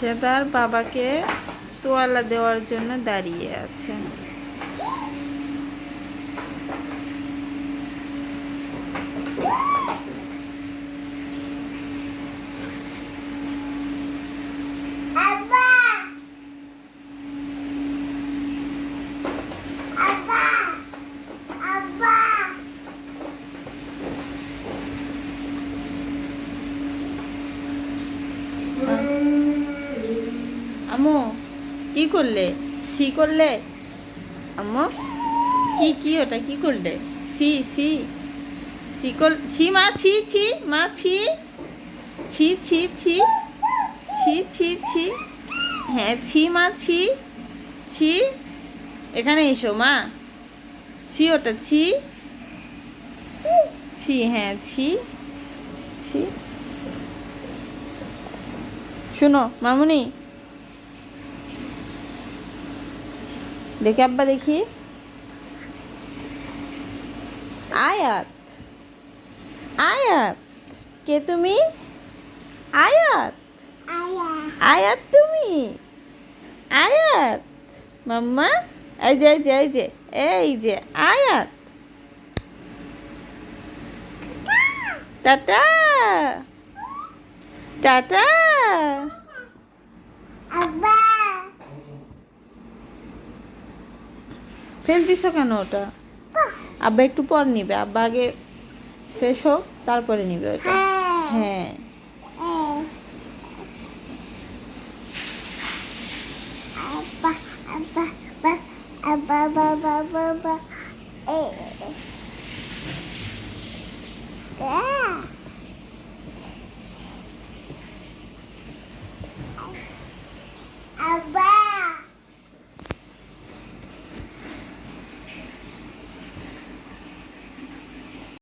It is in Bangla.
সে তার বাবাকে তোয়ালা দেওয়ার জন্য দাঁড়িয়ে আছে। আব্বা! আম্মু, কি করলে? সি করলে? আম্মু, কি কি ওটা, কি করলে? C C. সি কর, ছি মা, ছি ছি, মা, ছি। ছি ছি ছি। ছি ছি ছি। হ্যাঁ ছি মা, ছি। ছি। এখানে এসো মা। ছি ওটা, ছি। ছি হ্যাঁ ছি। ছি। শোনো, মামুনি দেখে আব্বা, দেখি। আয়াত। আয়াত। কে তুমি? আয়াত। আয়াত তুমি? আয়াত। মাম্মা, এই যে এই যে এই যে এই যে, আয়াত। টাটা। টাটা আব্বা ফেল দিছো কেন ওটা? আব্বা একটু পর নিবে আব্বা আগে ফ্রেশ হোক তারপরে নিবে ওটা। হ্যাঁ। হ্যাঁ। আব্বা আব্বা আব্বা আব্বা আব্বা